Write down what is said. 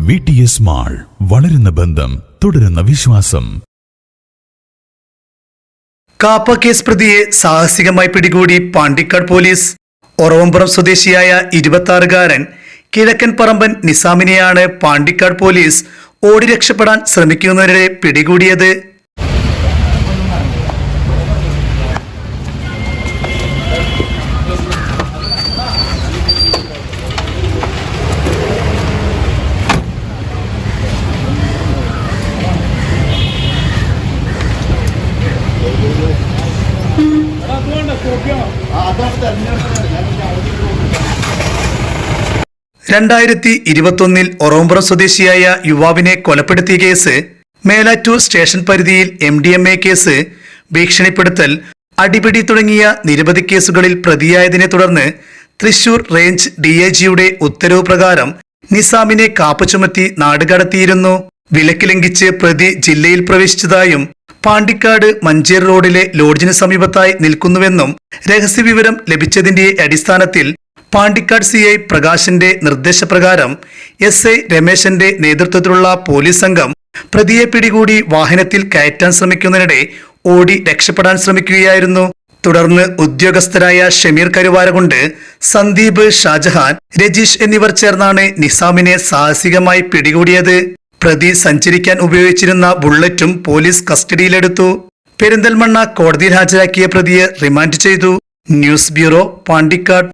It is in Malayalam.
വി ടി എസ് മാൾ വളരുന്ന ബന്ധം തുടരുന്ന വിശ്വാസം. കാപ്പ കേസ് പ്രതിയെ സാഹസികമായി പിടികൂടി പാണ്ടിക്കാട് പോലീസ്. ഒറവമ്പുറം സ്വദേശിയായ ഇരുപത്തി കിഴക്കൻ പറമ്പൻ നിസാമിനെയാണ് പാണ്ടിക്കാട് പോലീസ് ഓടി രക്ഷപ്പെടാൻ ശ്രമിക്കുന്നവരെ പിടികൂടിയത്. രണ്ടായിരത്തി ഇരുപത്തൊന്നിൽ ഒറോംപുറ സ്വദേശിയായ യുവാവിനെ കൊലപ്പെടുത്തിയ കേസ് മേലാറ്റൂർ സ്റ്റേഷൻ പരിധിയിൽ M D M A case ഭീഷണിപ്പെടുത്തൽ അടിപിടി തുടങ്ങിയ നിരവധി കേസുകളിൽ പ്രതിയായതിനെ തുടർന്ന് തൃശൂർ റേഞ്ച് ഡി ഐ ജിയുടെ ഉത്തരവ് പ്രകാരം നിസാമിനെ കാപ്പു ചുമത്തി നാടുകടത്തിയിരുന്നു. വിലക്ക് ലംഘിച്ച് പ്രതി ജില്ലയിൽ പ്രവേശിച്ചതായും പാണ്ടിക്കാട് മഞ്ചേർ റോഡിലെ ലോഡ്ജിന് സമീപത്തായി നിൽക്കുന്നുവെന്നും രഹസ്യവിവരം ലഭിച്ചതിന്റെ അടിസ്ഥാനത്തിൽ പാണ്ടിക്കാട് സി ഐ പ്രകാശിന്റെ നിർദ്ദേശപ്രകാരം എസ് ഐ രമേശന്റെ നേതൃത്വത്തിലുള്ള പോലീസ് സംഘം പ്രതിയെ പിടികൂടി വാഹനത്തിൽ കയറ്റാൻ ശ്രമിക്കുന്നതിനിടെ ഓടി രക്ഷപ്പെടാൻ ശ്രമിക്കുകയായിരുന്നു. തുടർന്ന് ഉദ്യോഗസ്ഥരായ ഷമീർ കരുവാരകൊണ്ട് സന്ദീപ് ഷാജഹാൻ രജീഷ് എന്നിവർ ചേർന്നാണ് നിസാമിനെ സാഹസികമായി പിടികൂടിയത്. പ്രതി സഞ്ചരിക്കാൻ ഉപയോഗിച്ചിരുന്ന ബുള്ളറ്റും പോലീസ് കസ്റ്റഡിയിലെടുത്തു. പെരിന്തൽമണ്ണ കോടതിയിൽ ഹാജരാക്കിയ പ്രതിയെ റിമാൻഡ് ചെയ്തു. News bureau Pandikkad.